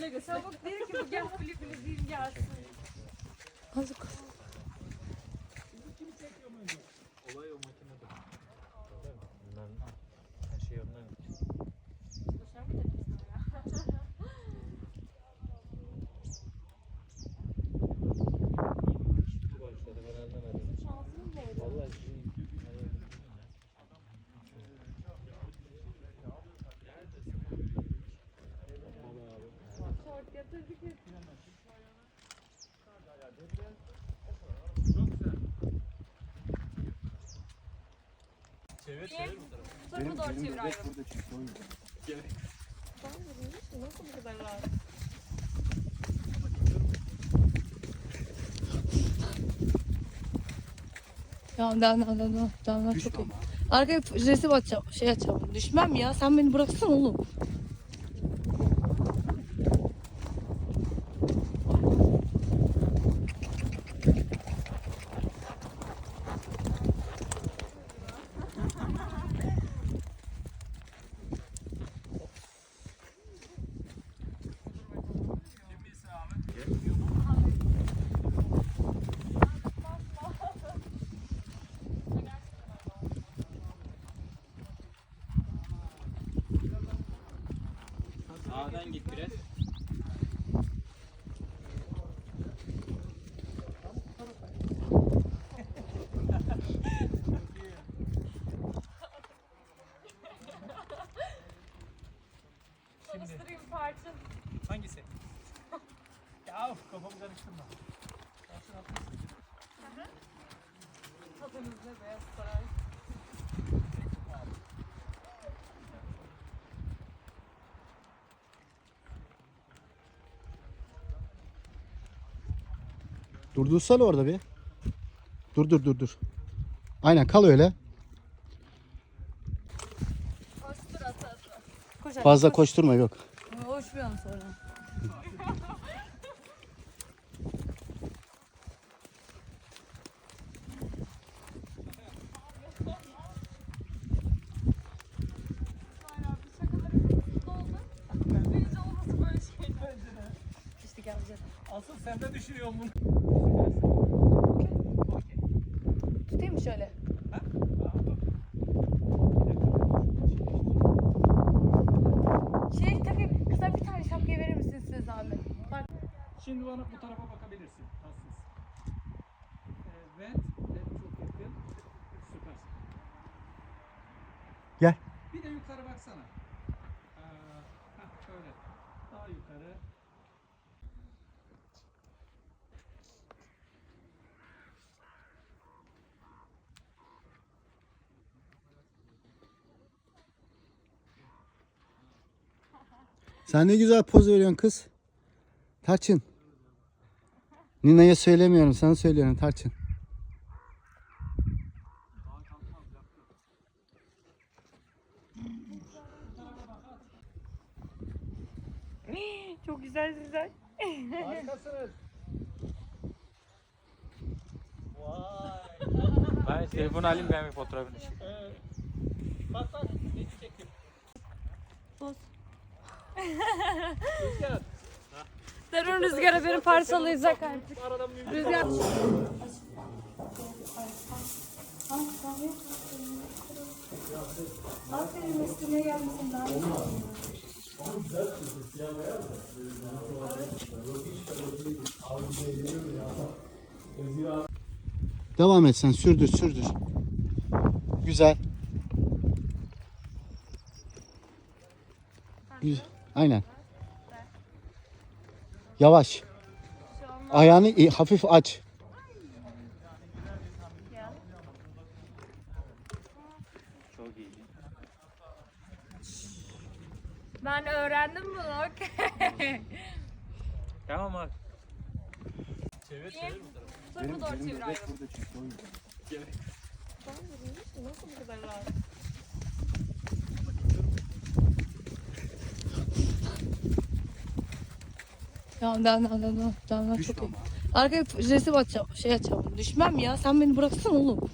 Öyle göster. Çabuk değil ki bu gel klibini izleyeyim gelsin. Azıcık. Çevir çevir bu tarafa. Tarafa doğru çevir ayrı. burada çünkü o yüzden. Ben de demiş ki nasıl bu kadar rahat? Ya devam devam devam devam. devam çok iyi. Arkaya resim atacağım. Şey atacağım. Düşmem ya. Sen beni bıraksana oğlum. Konuşturayım parça. Hangisi? ya of, kafamı karıştırma. Tadınız ne beyaz saray. Durdursana orada bir. Dur dur dur dur. Aynen kal öyle. Koştur ata ata. Koş hadi, Fazla koş. koşturma yok. Koşmuyorum sonra. Asıl sen de düşünüyorsun bunu. Tutayım mı şöyle? Şimdi bana bu tarafa bakabilirsin. Tatsız. Evet. Evet çok yakın. Süpersin. Gel. Bir de yukarı baksana. Ee, heh, şöyle. Daha yukarı. Sen ne güzel poz veriyorsun kız. Tarçın. Nina'ya söylemiyorum sana söylüyorum Tarçın. Çok güzel güzel. Harikasınız. Vay. Ben telefonu alayım ben bir fotoğrafını çekeyim. Evet. Bak bak. Ne çektim? Poz. Rüzgar. Darın rüzgara beni parçalayacak artık. Aradan bir Rüzgar. Devam et sen sürdür sürdür. Güzel. Güzel. Aynen. Yavaş. Ayağını hafif aç. Ben öğrendim bunu. okey. Tamam abi. Çevir çevir bu tarafa. Tarafa doğru çevir ki nasıl bu kadar rahat? Devam devam devam. devam. Düşme Çok iyi. Arkaya resim atacağım. Şey atacağım. Düşmem ya. Sen beni bıraksana oğlum.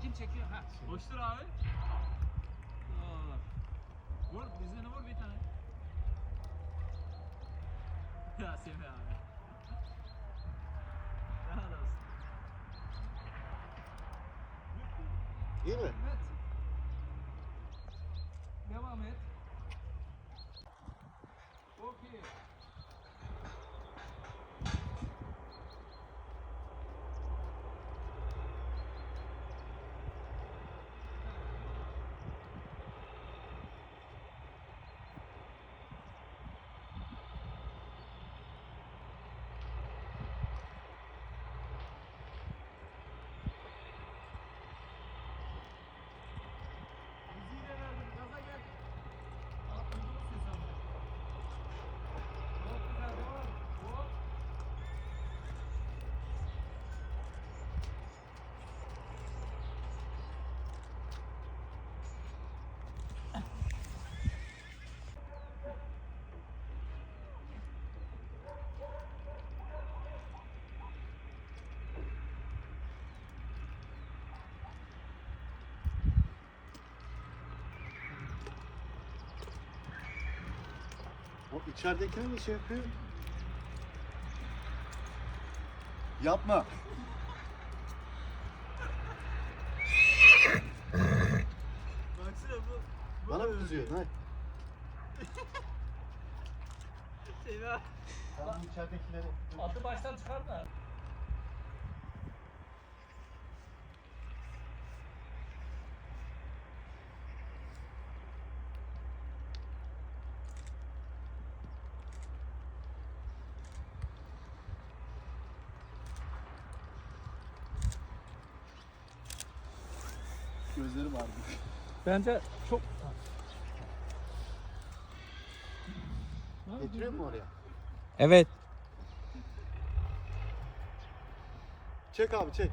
Çekin çekin. Ha, boştur abi. Aa. Vur dizine vur bir tane. Ya Semih abi. Daha da olsun. İyi mi? Evet. Devam et. Çok iyi. Müziği de verdim. Gaza gel. Aa, duydunuz siz onu. Çok güzel, devam. Hop. O içeridekine ne şey yapıyor? Yapma. Baksana bu. Bana mı kızıyorsun ha? Semih Sen bu içeridekileri... Atı baştan çıkar da. Gözleri vardı. Bence çok... Getiriyor mu oraya? Evet. Çek abi çek.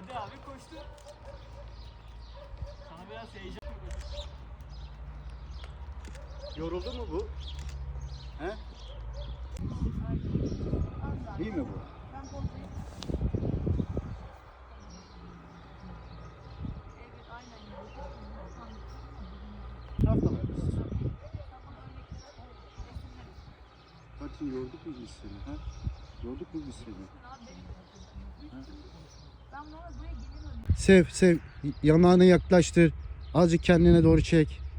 Hadi abi koştu. Sana biraz heyecan Yoruldu mu bu? He? İyi mi bu? Hadi yorduk mu biz seni? Ha? Yorduk mu biz seni? Sev sev. Yanağını yaklaştır. Azıcık kendine doğru çek.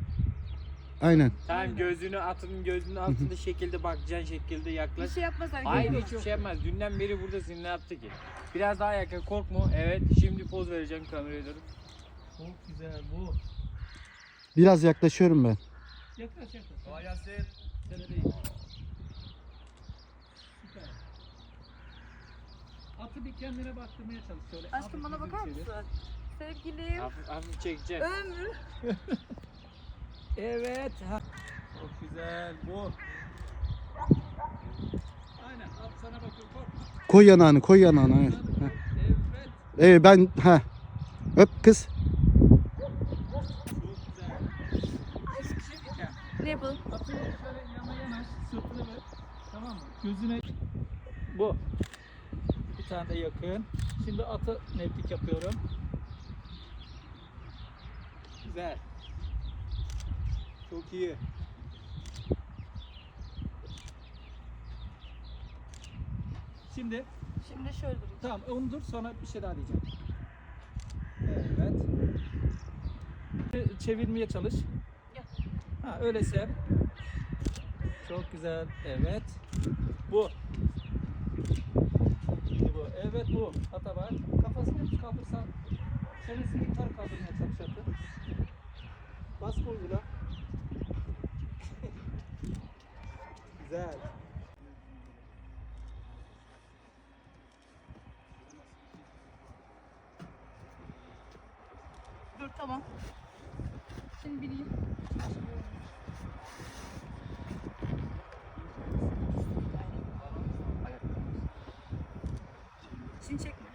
Aynen. Tamam gözünü atının gözünün altında şekilde bakacağın şekilde Bir yaklaş. şey yapmaz hareket Hayır hiçbir şey yapmaz. Dünden beri buradasın ne yaptı ki? Biraz daha yakın korkma. Evet şimdi poz vereceğim kameraya doğru. Çok güzel bu. Biraz yaklaşıyorum ben. Yaklaş yaklaş. Kolay gelsin. Süper. Atı bir kendine baktırmaya çalış. Şöyle Aşkım bana bakar mısın? Sevgilim. Hafif, hafif çekeceğim. Ömrü. Evet. Çok güzel bu. Aynen at sana bakıyor korkma. Koy yanağını koy yanağını. Evet. Evet. Heh. Evet. Evet ben ha. Öp kız. Ne yapalım? atı şöyle yana yanaş. Sırtını ver. Tamam mı? Gözüne. Bu. Bir tane de yakın. Şimdi atı netlik yapıyorum. Güzel. Çok iyi. Şimdi Şimdi şöyle durayım. tamam onu dur sonra bir şey daha diyeceğim. Evet. Çevirmeye çalış. Yok. Ha öyle sev. Çok güzel. Evet. Bu. Şimdi bu. Evet bu. Ata bak. Kafasını hep kaldırsan. Çenesini yukarı kaldırmaya çalış atı. Bas koluyla. Güzel. Dur tamam. Şimdi bileyim. Şimdi çekme.